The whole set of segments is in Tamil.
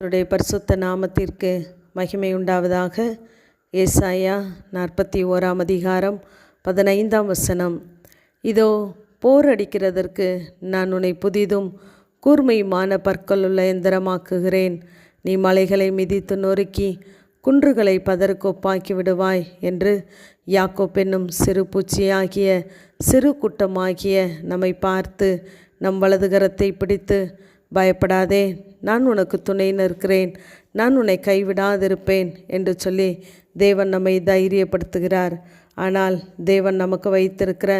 அவருடைய பரிசுத்த நாமத்திற்கு மகிமை உண்டாவதாக. ஏசாயா நாற்பத்தி ஓராம் அதிகாரம் பதினைந்தாம் வசனம். இதோ போர் அடிக்கிறதற்கு நான் உன்னை புதிதும் கூர்மையுமான பற்களுள்ள எந்திரமாக்குகிறேன். நீ மலைகளை மிதித்து நொறுக்கி குன்றுகளை பதற்கொப்பாக்கி விடுவாய் என்று யாக்கோப் என்னும் சிறு பூச்சியாகிய சிறு கூட்டமாகிய நம்மை பார்த்து நம் வலதுகரத்தை பிடித்து பயப்படாதே. நான் உனக்கு துணை நிற்கிறேன். நான் உன்னை கைவிடாதிருப்பேன் என்று சொல்லி தேவன் நம்மை தைரியப்படுத்துகிறார். ஆனால் தேவன் நமக்கு வைத்திருக்கிற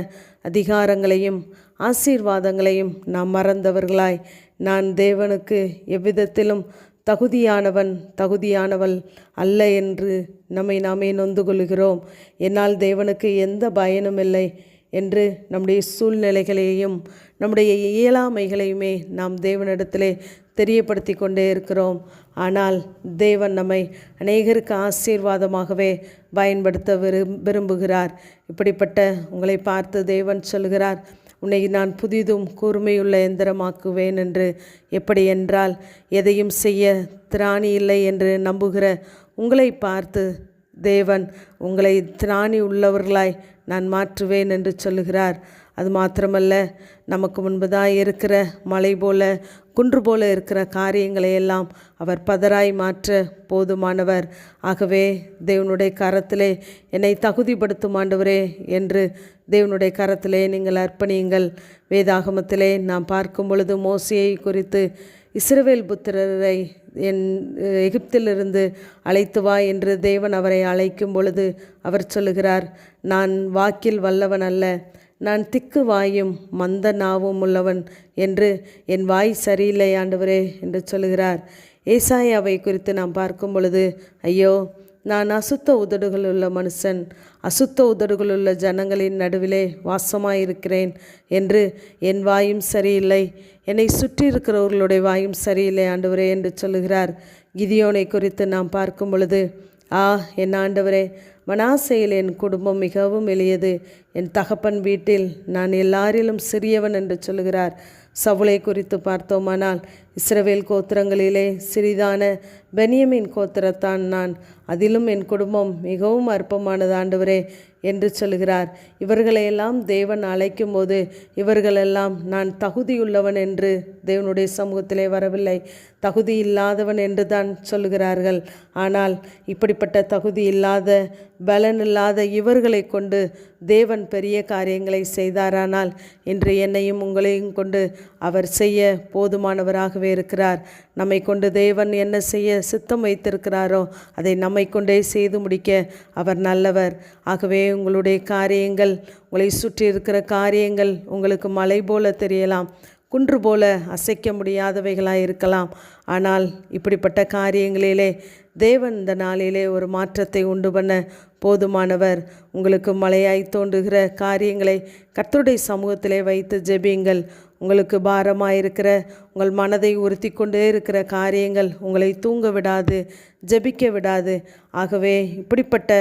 அதிகாரங்களையும் ஆசீர்வாதங்களையும் நாம் மறந்தவர்களாய். நான் தேவனுக்கு எவ்விதத்திலும் தகுதியானவன் தகுதியானவள் அல்ல என்று நம்மை நாமே நொந்து கொள்கிறோம் என்னால் தேவனுக்கு எந்த பயனும் இல்லை என்று நம்முடைய சூழ்நிலைகளையும் நம்முடைய இயலாமைகளையுமே நாம் தேவனிடத்திலே தெரியப்படுத்தி கொண்டே இருக்கிறோம். ஆனால் தேவன் நம்மை அநேகருக்கு ஆசீர்வாதமாகவே பயன்படுத்த விரும் விரும்புகிறார். இப்படிப்பட்ட உங்களை பார்த்து தேவன் சொல்கிறார் உன்னை நான் புதிதும் கூர்மையுள்ள எந்திரமாக்குவேன் என்று. எப்படி என்றால் எதையும் செய்ய திராணி இல்லை என்று நம்புகிற உங்களை பார்த்து தேவன் உங்களை திராணி உள்ளவர்களாய் நான் மாற்றுவேன் என்று சொல்லுகிறார். அது மாத்திரமல்ல நமக்கு முன்பதாக இருக்கிற மலை போல குன்று போல இருக்கிற காரியங்களை எல்லாம் அவர் பதராய் மாற்ற போதுமானவர். ஆகவே தேவனுடைய கரத்திலே என்னை தகுதிப்படுத்தும் ஆண்டவரே என்று தேவனுடைய கரத்திலே நீங்கள் அர்ப்பணியுங்கள். வேதாகமத்திலே நாம் பார்க்கும் பொழுது மோசையை குறித்து இஸ்ரவேல் புத்திரரை என் எகிப்திலிருந்து அழைத்து வா என்று தேவன் அவரை அழைக்கும் பொழுது அவர் சொல்லுகிறார் நான் வாக்கில் வல்லவன் அல்ல நான் திக்கு வாயும் மந்த நாவும் உள்ளவன் என்று என் வாய் சரியில்லை ஆண்டவரே என்று சொல்லுகிறார். ஏசாயாவை குறித்து நாம் பார்க்கும் பொழுது ஐயோ நான் அசுத்த உதடுகள் உள்ள மனுஷன் அசுத்த உதடுகள் உள்ள ஜனங்களின் நடுவிலே வாசமாயிருக்கிறேன் என்று என் வாயும் சரியில்லை. என்னை சுற்றி இருக்கிறவர்களுடைய வாயும் சரியில்லை ஆண்டவரே என்று சொல்லுகிறார். கிதியோனை குறித்து நாம் பார்க்கும் பொழுது ஆ என் ஆண்டவரே மனாசையில் என் குடும்பம் மிகவும் எளியது. என் தகப்பன் வீட்டில் நான் எல்லாரிலும் சிறியவன் என்று சொல்கிறார். சவுளை குறித்து பார்த்தோமானால் இஸ்ரவேல் கோத்திரங்களிலே சிறிதான பெனியமின் கோத்திரத்தான் நான். அதிலும் என் குடும்பம் மிகவும் அற்பமானது ஆண்டவரே என்று சொல்கிறார். இவர்களையெல்லாம் தேவன் அழைக்கும் போது இவர்களெல்லாம் நான் தகுதியுள்ளவன் என்று தேவனுடைய சமூகத்திலே வரவில்லை. தகுதி இல்லாதவன் என்று தான் சொல்கிறார்கள். ஆனால் இப்படிப்பட்ட தகுதி இல்லாத பலன் இல்லாத இவர்களை கொண்டு தேவன் பெரிய காரியங்களை செய்தாரானால் இன்று என்னையும் உங்களையும் கொண்டு அவர் செய்ய போதுமானவராகவே இருக்கிறார். நம்மை கொண்டு தேவன் என்ன செய்ய சித்தம் வைத்திருக்கிறாரோ அதை நம்மை கொண்டே செய்து முடிக்க அவர் நல்லவர். ஆகவே உங்களுடைய காரியங்கள் உங்களை சுற்றி இருக்கிற காரியங்கள் உங்களுக்கு மலை போல தெரியலாம் குன்று போல அசைக்க முடியாதவைகளாக இருக்கலாம் ஆனால் இப்படிப்பட்ட காரியங்களிலே தேவன் இந்த நாளிலே ஒரு மாற்றத்தை உண்டு பண்ண போதுமானவர். உங்களுக்கு மழையாய் தோன்றுகிற காரியங்களை கர்த்தருடைய சமூகத்திலே வைத்து ஜெபியுங்கள். உங்களுக்கு பாரமாயிருக்கிற உங்கள் மனதை உறுத்தி கொண்டே இருக்கிற காரியங்கள் உங்களை தூங்க விடாது ஜெபிக்க விடாது. ஆகவே இப்படிப்பட்ட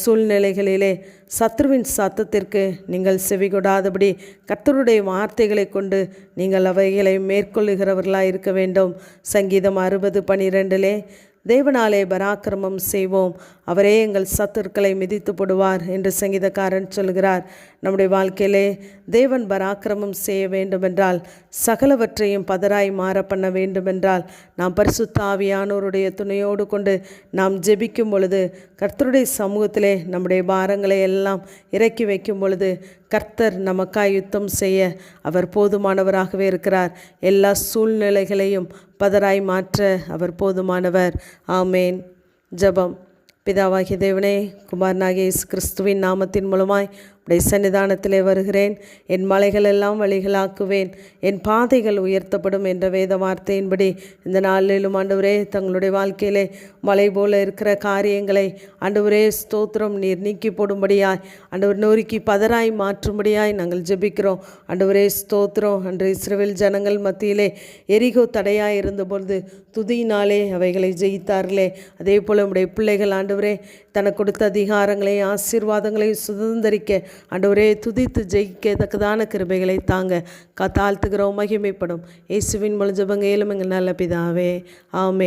சூழ்நிலைகளிலே சத்ருவின் சத்தத்திற்கு நீங்கள் செவிகொடாதபடி கர்த்தருடைய வார்த்தைகளை கொண்டு நீங்கள் அவைகளை மேற்கொள்ளுகிறவர்களாக இருக்க வேண்டும். சங்கீதம் அறுபது பனிரெண்டிலே தேவனாலே பராக்கிரமம் செய்வோம். அவரே எங்கள் சத்துருக்களை மிதித்து போடுவார் என்று சங்கீதக்காரன் சொல்கிறார். நம்முடைய வாழ்க்கையிலே தேவன் பராக்கிரமம் செய்ய வேண்டுமென்றால் சகலவற்றையும் பதராய் மாற பண்ண வேண்டுமென்றால் நாம் பரிசுத்தாவியானோருடைய துணையோடு கொண்டு நாம் ஜெபிக்கும் பொழுது கர்த்தருடைய சமூகத்திலே நம்முடைய பாரங்களை எல்லாம் இறக்கி வைக்கும் பொழுது கர்த்தர் நமக்காய் யுத்தம் செய்ய அவர் போதுமானவராகவே இருக்கிறார். எல்லா சூழ்நிலைகளையும் பதராய் மாற்ற அவர் போதுமானவர். ஆமேன். ஜபம். பிதாவாகிய தேவனே குமாரனாகிய கிறிஸ்துவின் நாமத்தின் மூலமாய் உடைய சன்னிதானத்திலே வருகிறேன். என் மலைகள் எல்லாம் வழிகளாக்குவேன். என் பாதைகள் உயர்த்தப்படும் என்ற வேத வார்த்தையின்படி இந்த நாளிலும் ஆண்டவரே தங்களுடைய வாழ்க்கையிலே மலை போல இருக்கிற காரியங்களை ஆண்டவரே ஸ்தோத்திரம் நீர் நீக்கி போடும்படியாய் ஆண்டவர் நொறுக்கி பதராய் மாற்றும்படியாய் நாங்கள் ஜெபிக்கிறோம். ஆண்டவரே ஸ்தோத்திரம். அன்று இஸ்ரேல் ஜனங்கள் மத்தியிலே எரிகோ தடையாக இருந்தபொழுது துதியினாலே அவைகளை ஜெயித்தார்களே. அதே போல் நம்முடைய பிள்ளைகள் ஆண்டவரே தனக்கு கொடுத்த அதிகாரங்களை ஆசீர்வாதங்களை சுதந்திரிக்க ஆண்டவரே துதித்து ஜெயிக்கத்தக்கதான கிருபைகளை தாங்க. கத்தாழ்த்துகிறோம் மகிமைப்படும். இயேசுவின் முழு ஜபங்க எங்கள் நல்ல பிதாவே. ஆமே